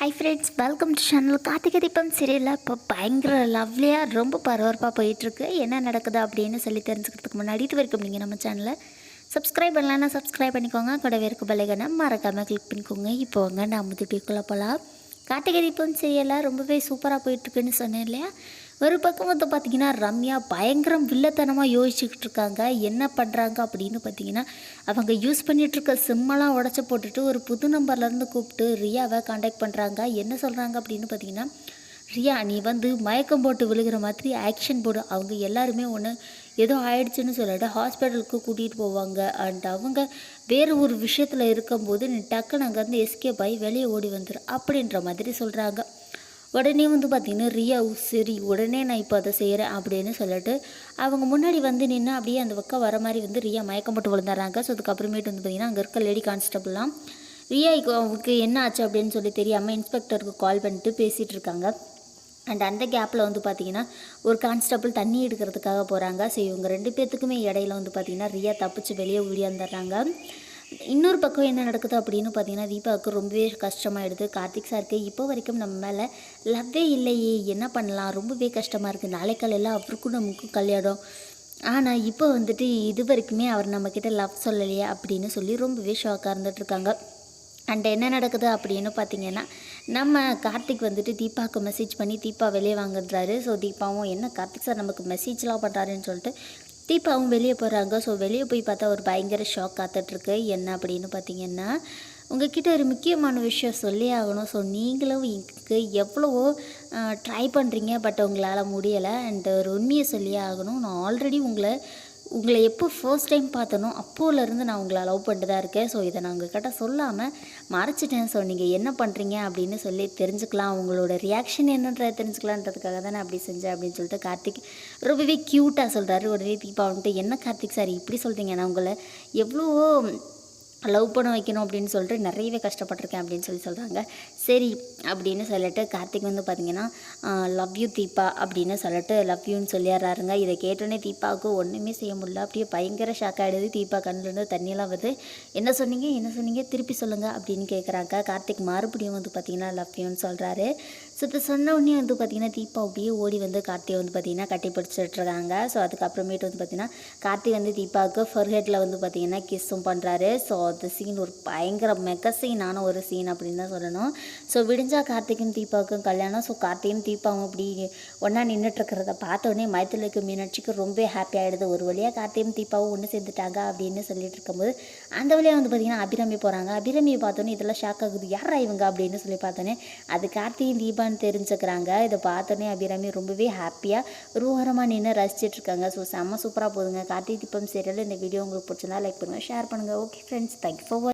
Hi friends welcome to channel Karthigai Deepam சீரியலில் இப்போ பயங்கர லவ்லியாக ரொம்ப பரபரப்பாக போயிட்டுருக்கு. என்ன நடக்குது அப்படின்னு சொல்லி தெரிஞ்சுக்கிறதுக்கு முன்னாடி இது வரைக்கும் நீங்கள் நம்ம சேனலை சப்ஸ்கிரைப் பண்ணலான்னா சப்ஸ்கிரைப் பண்ணிக்கோங்க. கூடவே இருக்க பலைகனை மறக்காமல் கிளிக் பண்ணிக்கோங்க. இப்போ வாங்க நான் முதுப்பிக்குள்ளே போகலாம் கார்த்திகை தீபம் சீரியலாக ரொம்பவே சூப்பராக போயிட்டுருக்குன்னு சொன்னேன் இல்லையா? ஒரு பக்கம் வந்து பார்த்திங்கன்னா ரம்யா பயங்கரம் வில்லத்தனமாக யோசிச்சுக்கிட்டு இருக்காங்க என்ன பண்ணுறாங்க அப்படின்னு பார்த்தீங்கன்னா அவங்க யூஸ் பண்ணிகிட்ருக்க சிம்மெல்லாம் உடச்சி போட்டுட்டு ஒரு புது நம்பர்லேருந்து கூப்பிட்டு ரியாவை காண்டாக்ட் பண்ணுறாங்க என்ன சொல்கிறாங்க அப்படின்னு பார்த்தீங்கன்னா ரியா நீ வந்து மயக்கம் போட்டு விழுகிற மாதிரி ஆக்ஷன் போடு. அவங்க எல்லாருமே ஒன்று ஏதோ ஆயிடுச்சுன்னு சொல்லிட்டு ஹாஸ்பிட்டலுக்கு கூட்டிகிட்டு போவாங்க. அண்ட் அவங்க வேறு ஒரு விஷயத்தில் இருக்கும்போது நீ டக்குன்னு அங்கேருந்து எஸ்கேப் ஆகி வெளியே ஓடி வந்துடு அப்படின்ற மாதிரி சொல்கிறாங்க உடனே வந்து பார்த்திங்கன்னா ரியா சரி உடனே நான் இப்போ அதை செய்கிறேன் அப்படின்னு சொல்லிட்டு அவங்க முன்னாடி வந்து நின்று அப்படியே அந்த பக்கம் வர மாதிரி வந்து ரியா மயக்கம் போட்டு விழுந்துடுறாங்க. ஸோ அதுக்கப்புறமேட்டு வந்து பார்த்திங்கன்னா அங்கே இருக்க லேடி கான்ஸ்டபிள்லாம் ரியாக்கு அவங்களுக்கு என்ன ஆச்சு? அப்படின்னு சொல்லி தெரியாமல் இன்ஸ்பெக்டருக்கு கால் பண்ணிட்டு பேசிகிட்டு இருக்காங்க. அண்ட் அந்த கேப்பில் வந்து பார்த்திங்கன்னா ஒரு கான்ஸ்டபிள் தண்ணி எடுக்கிறதுக்காக போகிறாங்க ஸோ இவங்க ரெண்டு பேர்த்துக்குமே இடையில வந்து பார்த்திங்கன்னா ரியா தப்பிச்சு வெளியே ஓடியாந்துடுறாங்க இன்னொரு பக்கம் என்ன நடக்குது அப்படின்னு பார்த்தீங்கன்னா தீபாவுக்கு ரொம்பவே கஷ்டமாயிடுது. கார்த்திக் சாருக்கு இப்போ வரைக்கும் நம்ம மேலே லவ்வே இல்லையே. என்ன பண்ணலாம்? ரொம்பவே கஷ்டமாக இருக்குது நாளை காலையில் அவருக்கும் நமக்கும் கல்யாணம். ஆனால் இப்போ வந்துட்டு இது வரைக்குமே அவர் நம்மக்கிட்ட லவ் சொல்லலையே அப்படின்னு சொல்லி ரொம்பவே ஷாக்காக இருந்துகிட்ருக்காங்க அண்ட் என்ன நடக்குது அப்படின்னு பார்த்தீங்கன்னா நம்ம கார்த்திக் வந்துட்டு தீபாவுக்கு மெசேஜ் பண்ணி தீபா வெளியே வாங்குறாரு. ஸோ தீபாவும் என்ன கார்த்திக் சார் நமக்கு மெசேஜ்லாம் பண்ணுறாருன்னு சொல்லிட்டு தீபாவும் வெளியே போகிறாங்க ஸோ வெளியே போய் பார்த்தா ஒரு பயங்கர ஷாக் காத்துட்ருக்கு. என்ன அப்படின்னு பார்த்தீங்கன்னா உங்ககிட்ட ஒரு முக்கியமான விஷயம் சொல்லி ஆகணும். ஸோ நீங்களும் இங்கே எவ்வளவோ ட்ரை பண்ணுறீங்க பட் உங்களால் முடியலை. அண்ட் ஒரு உண்மையை சொல்லியே ஆகணும். நான் ஆல்ரெடி உங்களை உங்களை எப்போ ஃபர்ஸ்ட் டைம் பார்த்தனோ அப்போலேருந்து நான் உங்களை லவ் பண்ணிட்டு தான் இருக்கேன். ஸோ இதை நான் உங்ககிட்ட சொல்லாமல் மறைச்சிட்டேன். ஸோ நீங்கள் என்ன பண்ணுறீங்க அப்படின்னு சொல்லி தெரிஞ்சுக்கலாம். உங்களோட ரியாக்ஷன் என்னன்றதை தெரிஞ்சுக்கலான்றதுக்காக தான் நான் அப்படி செஞ்சேன் அப்படின்னு சொல்லிட்டு கார்த்திக் ரொம்பவே க்யூட்டாக சொல்கிறாரு உடனே தீபா வந்துட்டு என்ன கார்த்திக் சார் இப்படி சொல்கிறீங்க நான் உங்களை எவ்வளோ லவ் பண்ண வைக்கணும் அப்படின்னு சொல்லிட்டு நிறையவே கஷ்டப்பட்டிருக்கேன் அப்படின்னு சொல்லி சொல்கிறாங்க சரி அப்படின்னு சொல்லிட்டு கார்த்திக் வந்து பார்த்தீங்கன்னா லவ் யூ தீபா அப்படின்னு சொல்லிட்டு லவ் யூன்னு சொல்லிடுறாருங்க. இதை கேட்டோன்னே தீபாவுக்கு ஒன்றுமே செய்ய முடியல. அப்படியே பயங்கர ஷாக் ஆகிடுது தீபா கண்ணிலேருந்து தண்ணியெல்லாம் வருது. என்ன சொன்னீங்க? என்ன சொன்னீங்க? திருப்பி சொல்லுங்கள் அப்படின்னு கேட்குறாங்க கார்த்திக் மறுபடியும் வந்து பார்த்தீங்கன்னா லவ் யூன்னு சொல்கிறாரு ஸோ இதை சொன்ன உடனே வந்து பார்த்திங்கன்னா தீபா அப்படியே ஓடி வந்து கார்த்தியை வந்து பார்த்திங்கன்னா கட்டி பிடிச்சிட்ருக்காங்க ஸோ அதுக்கப்புறமேட்டு வந்து பார்த்திங்கன்னா கார்த்தி வந்து தீபாவுக்கு ஃபர்ஹெட்டில் வந்து பார்த்திங்கன்னா கிஸ்ஸும் பண்ணுறாரு ஸோ அந்த சீன் ஒரு பயங்கர மெக சீனான ஒரு சீன் அப்படின்னு தான் சொல்லணும். ஸோ விடிஞ்சா கார்த்திக்கும் தீபாவுக்கும் கல்யாணம். ஸோ கார்த்தியும் தீபாவும் அப்படி ஒன்றா நின்றுட்டுருக்கிறத பார்த்தோன்னே மைத்திலுக்கு மீனாட்சிக்கு ரொம்ப ஹாப்பி ஆகிடுது ஒரு வழியாக கார்த்தியும் தீபாவும் ஒன்று சேர்ந்துட்டாங்க அப்படின்னு சொல்லிட்டு இருக்கும்போது அந்த வழியாக வந்து பார்த்திங்கன்னா அபிராமி போகிறாங்க அபிராமியை பார்த்தோன்னே இதெல்லாம் ஷாக் ஆகுது. யாரா இவங்க அப்படின்னு சொல்லி பார்த்தோன்னே அது கார்த்தியும் தீபான்னு தெரிஞ்சுக்கிறாங்க. இதை பார்த்தோன்னே அபிராமி ரொம்பவே ஹாப்பியாக ரூஹரமாக நின்று ரசிச்சுட்டு இருக்காங்க ஸோ செம்ம சூப்பராக போதுங்க. கார்த்தி தீபம் சீரியல் இந்த வீடியோ உங்களுக்கு பிடிச்சிருந்தா லைக் பண்ணுங்கள் ஷேர் பண்ணுங்கள் ஓகே ஃப்ரெண்ட்ஸ் தேங்க்யூ ஃபார்